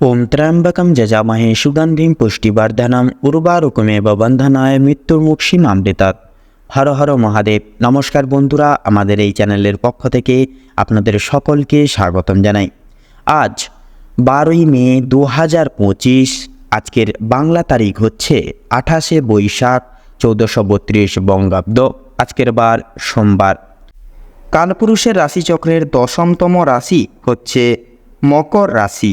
ওম ত্র্যম্বকম যজামহে সুগন্ধিম পুষ্টিবর্ধনম উর্বারুকমেব বন্ধনায় মৃত্যুর্মুক্ষীমামৃতাৎ হর হর মহাদেব, নমস্কার বন্ধুরা, আমাদের এই চ্যানেলের পক্ষ থেকে আপনাদের সকলকে স্বাগতম জানাই। আজ বারোই মে দু হাজার পঁচিশ, আজকের বাংলা তারিখ হচ্ছে আঠাশে বৈশাখ চৌদ্দশো বত্রিশ বঙ্গাব্দ, আজকের বার সোমবার। কালপুরুষের রাশিচক্রের দশমতম রাশি হচ্ছে মকর রাশি।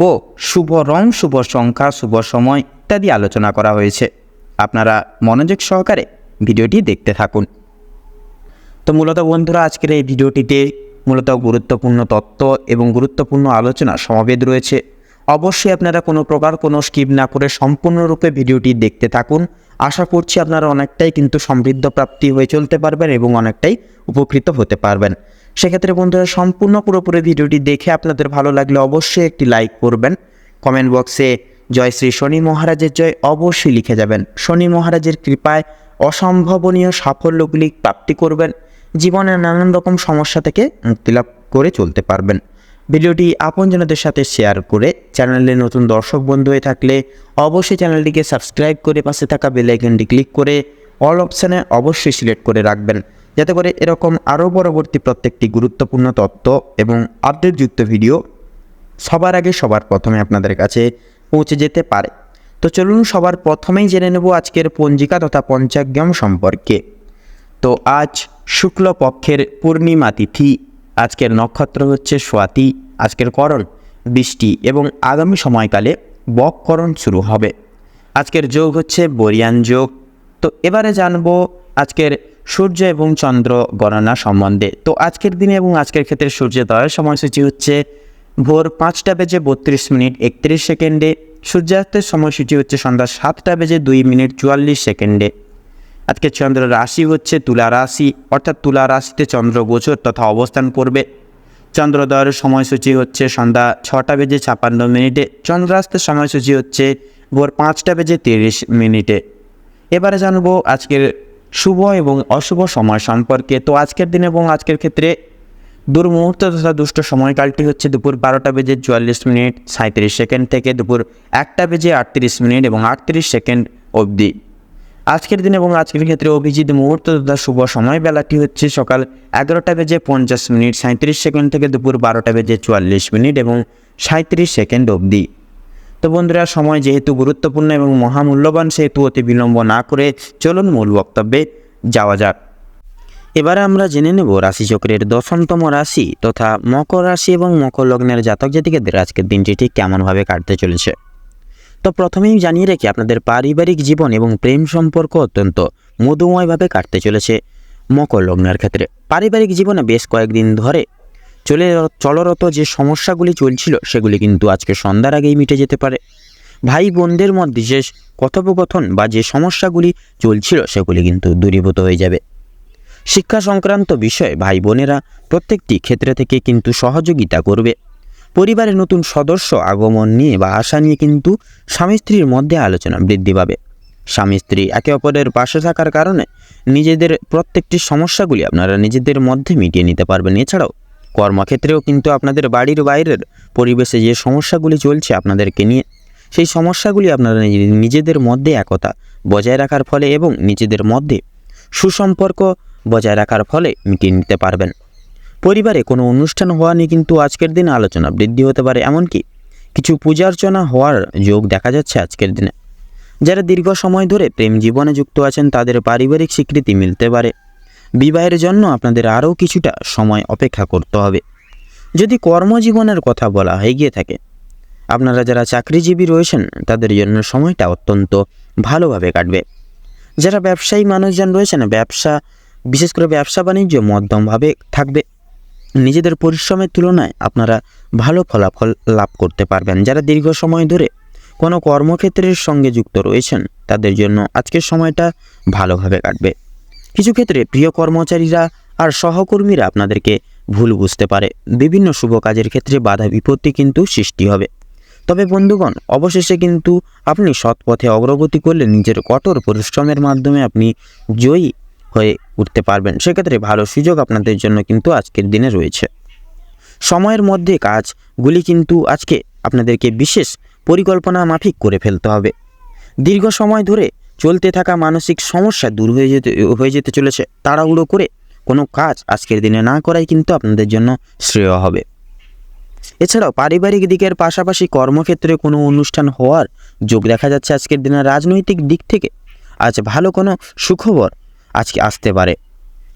ও শুভ রং, শুভ সংখ্যা, শুভ সময় ইত্যাদি আলোচনা করা হয়েছে। আপনারা মনোযোগ সহকারে ভিডিওটি দেখতে থাকুন। তো মূলত বন্ধুরা, আজকের এই ভিডিওটিতে মূলত গুরুত্বপূর্ণ তত্ত্ব এবং গুরুত্বপূর্ণ আলোচনা সমাবেদ রয়েছে। অবশ্যই আপনারা কোনো প্রকার কোনো স্কিপ না করে সম্পূর্ণরূপে ভিডিওটি দেখতে থাকুন। আশা করছি আপনারা অনেকটাই কিন্তু সমৃদ্ধ প্রাপ্তি হয়ে চলতে পারবেন এবং অনেকটাই উপকৃত হতে পারবেন। সেক্ষেত্রে বন্ধুরা, সম্পূর্ণ পুরোপুরি ভিডিওটি দেখে আপনাদের ভালো লাগলে অবশ্যই একটি লাইক করবেন। কমেন্ট বক্সে জয় শ্রী শনি মহারাজের জয় অবশ্যই লিখে যাবেন। শনি মহারাজের কৃপায় অসম্ভবনীয় সাফল্যগুলি প্রাপ্তি করবেন। জীবনের নানান রকম সমস্যা থেকে মুক্তিলাভ করে চলতে পারবেন। ভিডিওটি আপনজনদের সাথে শেয়ার করে চ্যানেলে নতুন দর্শক বন্ধু হয়ে থাকলে অবশ্যই চ্যানেলটিকে সাবস্ক্রাইব করে পাশে থাকা বেল আইকনটি ক্লিক করে অল অপশানে অবশ্যই সিলেক্ট করে রাখবেন। যাতে করে এরকম আরও পরবর্তী প্রত্যেকটি গুরুত্বপূর্ণ তথ্য এবং আপডেটযুক্ত ভিডিও সবার আগে সবার প্রথমে আপনাদের কাছে পৌঁছে যেতে পারে। তো চলুন সবার প্রথমেই জেনে নেব আজকের পঞ্জিকা তথা পঞ্চাগ্রাম সম্পর্কে। তো আজ শুক্লপক্ষের পূর্ণিমা তিথি, আজকের নক্ষত্র হচ্ছে স্বাতি আজকের করণ বৃষ্টি এবং আগামী সময়কালে বককরণ শুরু হবে। আজকের যোগ হচ্ছে বরিয়ান যোগ। তো এবারে জানব আজকের সূর্য এবং চন্দ্র গণনা সম্বন্ধে। তো আজকের দিনে এবং আজকের ক্ষেত্রে সূর্যোদয়ের সময়সূচি হচ্ছে ভোর পাঁচটা বেজে বত্রিশ মিনিট একত্রিশ সেকেন্ডে। সূর্যাস্তের সময়সূচি হচ্ছে সন্ধ্যা সাতটা বেজে দুই মিনিট চুয়াল্লিশ সেকেন্ডে। আজকে চন্দ্র রাশি হচ্ছে তুলা রাশি, অর্থাৎ তুলা রাশিতে চন্দ্র গোচর তথা অবস্থান করবে। চন্দ্রোদয়ের সময়সূচি হচ্ছে সন্ধ্যা ছটা বেজে ছাপান্ন মিনিটে। চন্দ্রাস্তের সময়সূচি হচ্ছে ভোর পাঁচটা বেজে তিরিশ মিনিটে। এবারে জানব আজকের শুভ এবং অশুভ সময় সম্পর্কে তো আজকের দিন এবং আজকের ক্ষেত্রে দুর্মুহূর্ত তথা দুষ্ট সময়কালটি হচ্ছে দুপুর বারোটা বেজে চুয়াল্লিশ মিনিট সাঁত্রিশ সেকেন্ড থেকে দুপুর একটা বেজে আটত্রিশ মিনিট এবং আটত্রিশ সেকেন্ড অবধি। আজকের দিন এবং আজকের ক্ষেত্রে অভিজিৎ মুহূর্ত তথা শুভ সময় বেলাটি হচ্ছে সকাল এগারোটা বেজে পঞ্চাশ মিনিট সাঁত্রিশ সেকেন্ড থেকে দুপুর বারোটা বেজে চুয়াল্লিশ মিনিট এবং সাঁত্রিশ সেকেন্ড অবধি। তো বন্ধুরা, সময় যেহেতু গুরুত্বপূর্ণ এবং মহামূল্যবান, সেহেতু অতি বিলম্ব না করে চলুন মূল বক্তব্যে যাওয়া যাক। এবারে আমরা জেনে নেব রাশিচক্রের দশমতম রাশি তথা মকর রাশি এবং মকর লগ্নের জাতক জাতিকাদের আজকের দিনটি ঠিক কেমনভাবে কাটতে চলেছে। তো প্রথমেই জানিয়ে রেখে, আপনাদের পারিবারিক জীবন এবং প্রেম সম্পর্ক অত্যন্ত মধুময়ভাবে কাটতে চলেছে মকর লগ্নের ক্ষেত্রে। পারিবারিক জীবনে বেশ কয়েকদিন ধরে চলে চলরত যে সমস্যাগুলি চলছিল, সেগুলি কিন্তু আজকে সন্ধ্যার আগেই মিটে যেতে পারে। ভাই বোনদের মধ্যে যে কথোপকথন বা যে সমস্যাগুলি চলছিল, সেগুলি কিন্তু দূরীভূত হয়ে যাবে। শিক্ষা সংক্রান্ত বিষয়ে ভাই বোনেরা প্রত্যেকটি ক্ষেত্রে থেকে কিন্তু সহযোগিতা করবে। পরিবারের নতুন সদস্য আগমন নিয়ে বা আশা নিয়ে কিন্তু স্বামী স্ত্রীর মধ্যে আলোচনা বৃদ্ধি পাবে। স্বামী স্ত্রী একে অপরের পাশে থাকার কারণে নিজেদের প্রত্যেকটি সমস্যাগুলি আপনারা নিজেদের মধ্যে মিটিয়ে নিতে পারবেন। এছাড়াও কর্মক্ষেত্রেও কিন্তু আপনাদের বাড়ির বাইরের পরিবেশে যে সমস্যাগুলি চলছে আপনাদেরকে নিয়ে, সেই সমস্যাগুলি আপনারা নিজেদের মধ্যে একতা বজায় রাখার ফলে এবং নিজেদের মধ্যে সুসম্পর্ক বজায় রাখার ফলে মিটিয়ে নিতে পারবেন। পরিবারে কোনো অনুষ্ঠান হওয়া নিয়ে কিন্তু আজকের দিনে আলোচনা বৃদ্ধি হতে পারে। এমনকি কিছু পূজার্চনা হওয়ার যোগ দেখা যাচ্ছে আজকের দিনে। যারা দীর্ঘ সময় ধরে প্রেম জীবনে যুক্ত আছেন, তাদের পারিবারিক স্বীকৃতি মিলতে পারে। বিবাহের জন্য আপনাদের আরও কিছুটা সময় অপেক্ষা করতে হবে। যদি কর্মজীবনের কথা বলা হয়ে গিয়ে থাকে, আপনারা যারা চাকরিজীবী রয়েছেন, তাদের জন্য সময়টা অত্যন্ত ভালোভাবে কাটবে। যারা ব্যবসায়ী মানুষজন রয়েছেন, ব্যবসা, বিশেষ করে ব্যবসা বাণিজ্য মধ্যমভাবে থাকবে। নিজেদের পরিশ্রমের তুলনায় আপনারা ভালো ফলাফল লাভ করতে পারবেন। যারা দীর্ঘ সময় ধরে কোনো কর্মক্ষেত্রের সঙ্গে যুক্ত রয়েছেন, তাদের জন্য আজকের সময়টা ভালোভাবে কাটবে। কিছু ক্ষেত্রে প্রিয় কর্মচারীরা আর সহকর্মীরা আপনাদেরকে ভুল বুঝতে পারে। বিভিন্ন শুভ কাজের ক্ষেত্রে বাধা বিপত্তি কিন্তু সৃষ্টি হবে। তবে বন্ধুগণ, অবশেষে কিন্তু আপনি সৎ পথে অগ্রগতি করলে নিজের কঠোর পরিশ্রমের মাধ্যমে আপনি জয়ী হয়ে উঠতে পারবেন। সেক্ষেত্রে ভালো সুযোগ আপনাদের জন্য কিন্তু আজকের দিনে রয়েছে। সময়ের মধ্যে কাজগুলি কিন্তু আজকে আপনাদেরকে বিশেষ পরিকল্পনা মাফিক করে ফেলতে হবে। দীর্ঘ সময় ধরে চলতে থাকা মানসিক সমস্যা দূর হয়ে যেতে হয়ে যেতে চলেছে। তাড়াহুড়ো করে কোনো কাজ আজকের দিনে না করাই কিন্তু আপনাদের জন্য শ্রেয় হবে। এছাড়াও পারিবারিক দিকের পাশাপাশি কর্মক্ষেত্রে কোনো অনুষ্ঠান হওয়ার যোগ দেখা যাচ্ছে আজকের দিনে রাজনৈতিক দিক থেকে। আজ ভালো কোনো সুখবর আজকে আসতে পারে।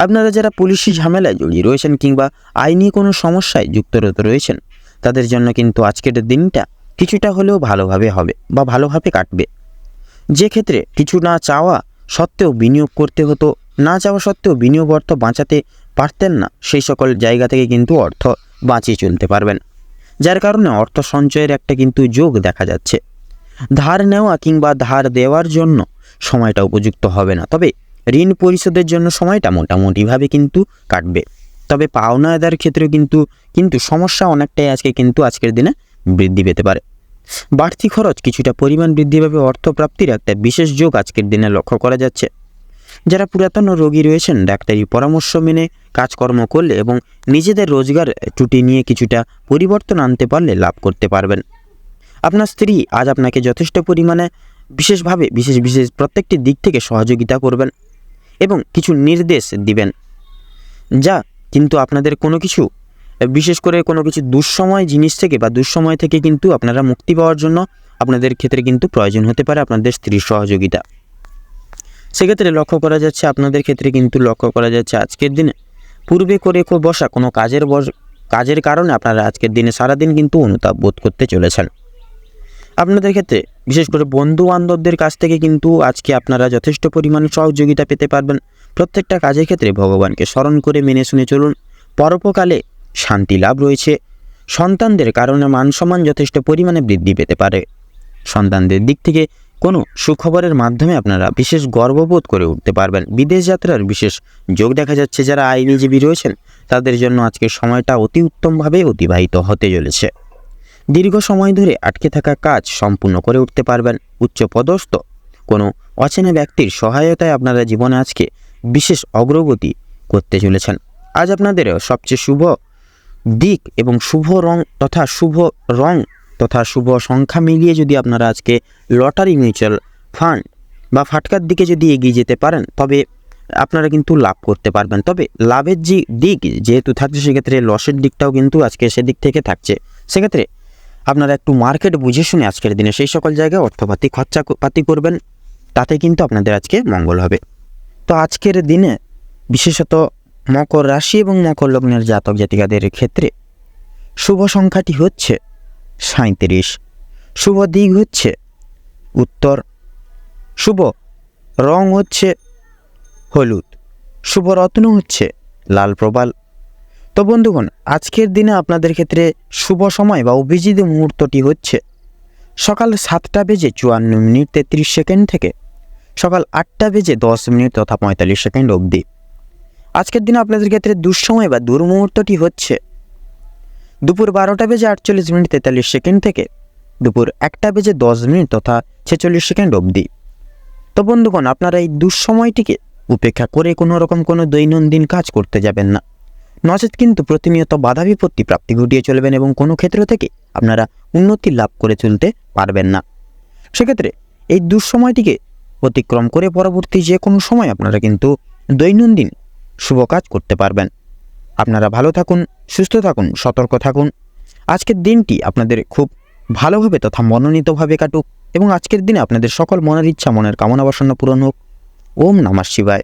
আপনারা যারা পুলিশি ঝামেলায় জড়িয়ে রয়েছেন কিংবা আইনি কোনো সমস্যায় যুক্তরত রয়েছেন, তাদের জন্য কিন্তু আজকের দিনটা কিছুটা হলেও ভালোভাবে হবে বা ভালোভাবে কাটবে। যে ক্ষেত্রে কিছু না চাওয়া সত্ত্বেও বিনিয়োগ করতে হতো, না চাওয়া সত্ত্বেও বিনিয়োগ অর্থ বাঁচাতে পারতেন না, সেই সকল জায়গা থেকে কিন্তু অর্থ বাঁচিয়ে চলতে পারবেন। যার কারণে অর্থ সঞ্চয়ের একটা কিন্তু যোগ দেখা যাচ্ছে। ধার নেওয়া কিংবা ধার দেওয়ার জন্য সময়টা উপযুক্ত হবে না, তবে ঋণ পরিশোধের জন্য সময়টা মোটামুটিভাবে কিন্তু কাটবে। তবে পাওনা আদার ক্ষেত্রেও কিন্তু কিন্তু সমস্যা অনেকটাই আজকে কিন্তু আজকের দিনে বৃদ্ধি পেতে পারে। বাড়তি খরচ কিছুটা পরিমাণ বৃদ্ধি পাবে অর্থপ্রাপ্তির একটা বিশেষ যোগ আজকের দিনে লক্ষ্য করা যাচ্ছে। যারা পুরাতন রোগী রয়েছেন, ডাক্তারি পরামর্শ মেনে, কাজকর্ম করলে এবং নিজেদের রোজগার টুটি নিয়ে কিছুটা পরিবর্তন আনতে পারলে লাভ করতে পারবেন। আপনার স্ত্রী আজ আপনাকে যথেষ্ট পরিমাণে বিশেষভাবে, বিশেষ বিশেষ প্রত্যেকটি দিক থেকে সহযোগিতা করবেন এবং কিছু নির্দেশ দিবেন। যা কিন্তু আপনাদের কোনো কিছু বিশেষ করে কোনো কিছু দুঃসময় জিনিস থেকে বা দুঃসময় থেকে কিন্তু আপনারা মুক্তি পাওয়ার জন্য আপনাদের ক্ষেত্রে কিন্তু প্রয়োজন হতে পারে আপনাদের স্ত্রীর সহযোগিতা। সেক্ষেত্রে লক্ষ্য করা যাচ্ছে আপনাদের ক্ষেত্রে কিন্তু লক্ষ্য করা যাচ্ছে আজকের দিনে পূর্বে করে বসা, কোনো কাজের কাজের কারণে আপনারা আজকের দিনে সারাদিন কিন্তু অনুতাপ বোধ করতে চলেছেন। আপনাদের ক্ষেত্রে বিশেষ করে বন্ধু বান্ধবদের কাছ থেকে কিন্তু আজকে আপনারা যথেষ্ট পরিমাণে সহযোগিতা পেতে পারবেন। প্রত্যেকটা কাজের ক্ষেত্রে ভগবানকে স্মরণ করে মেনে শুনে চলুন। পরোপকালে শান্তি লাভ রয়েছে। সন্তানদের কারণে মান সম্মান যথেষ্ট পরিমাণে বৃদ্ধি পেতে পারে। সন্তানদের দিক থেকে কোনো সুখবরের মাধ্যমে আপনারা বিশেষ গর্ববোধ করে উঠতে পারবেন। বিদেশ যাত্রার বিশেষ যোগ দেখা যাচ্ছে। যারা আইনজীবী রয়েছেন, তাদের জন্য আজকের সময়টা অতি উত্তমভাবে অতিবাহিত হতে চলেছে। দীর্ঘ সময় ধরে আটকে থাকা কাজ সম্পূর্ণ করে উঠতে পারবেন। উচ্চ পদস্থ কোনো অচেনা ব্যক্তির সহায়তায় আপনারা জীবনে আজকে বিশেষ অগ্রগতি করতে চলেছেন। আজ আপনাদের সবচেয়ে শুভ দিক এবং শুভ রং তথা শুভ রং তথা শুভ সংখ্যা মিলিয়ে যদি আপনারা আজকে লটারি মিউচুয়াল ফান্ড বা ফাটকার দিকে যদি এগিয়ে যেতে পারেন, তবে আপনারা কিন্তু লাভ করতে পারবেন। তবে লাভের যে দিক যেহেতু থাকছে, সেক্ষেত্রে লসের দিকটাও কিন্তু আজকে সেদিক থেকে থাকছে। সেক্ষেত্রে আপনারা একটু মার্কেট বুঝে শুনে আজকের দিনে সেই সকল জায়গায় অর্থপাতি খরচা ক- পাতি করবেন, তাতে কিন্তু আপনাদের আজকে মঙ্গল হবে। তো আজকের দিনে বিশেষত মকর রাশি এবং মকর লগ্নের জাতক জাতিকাদের ক্ষেত্রে শুভ সংখ্যাটি হচ্ছে সাঁত্রিশ শুভ দিক হচ্ছে উত্তর। শুভ রং হচ্ছে হলুদ। শুভ রত্ন হচ্ছে লাল প্রবাল। তো বন্ধুগণ, আজকের দিনে আপনাদের ক্ষেত্রে শুভ সময় বা অভিজিৎ মুহূর্তটি হচ্ছে সকাল সাতটা বেজে চুয়ান্ন মিনিট তেত্রিশ সেকেন্ড থেকে সকাল আটটা বেজে দশ মিনিট তথা পঁয়তাল্লিশ সেকেন্ড অবধি। আজকের দিনে আপনাদের ক্ষেত্রে দুঃসময় বা দুর্মুহূর্তটি হচ্ছে। দুপুর বারোটা বেজে আটচল্লিশ মিনিট তেতাল্লিশ সেকেন্ড থেকে দুপুর একটা বেজে দশ মিনিট তথা ছেচল্লিশ সেকেন্ড অবধি। তো বন্ধুগণ, আপনারা এই দুঃসময়টিকে উপেক্ষা করে কোনো রকম কোনো দৈনন্দিন কাজ করতে যাবেন না। নচেত কিন্তু প্রতিনিয়ত বাধা বিপত্তি প্রাপ্তি ঘটিয়ে চলবেন এবং কোনো ক্ষেত্র থেকে আপনারা উন্নতি লাভ করে চলতে পারবেন না। সেক্ষেত্রে এই দুঃসময়টিকে অতিক্রম করে পরবর্তী যে কোনো সময় আপনারা কিন্তু দৈনন্দিন শুভ কাজ করতে পারবেন। আপনারা ভালো থাকুন, সুস্থ থাকুন, সতর্ক থাকুন। আজকের দিনটি আপনাদের খুব ভালোভাবে তথা মনোনীতভাবে কাটুক এবং আজকের দিনে আপনাদের সকল মনের ইচ্ছা, মনের কামনা বাসনা পূরণ হোক। ওম নমঃ শিবায়।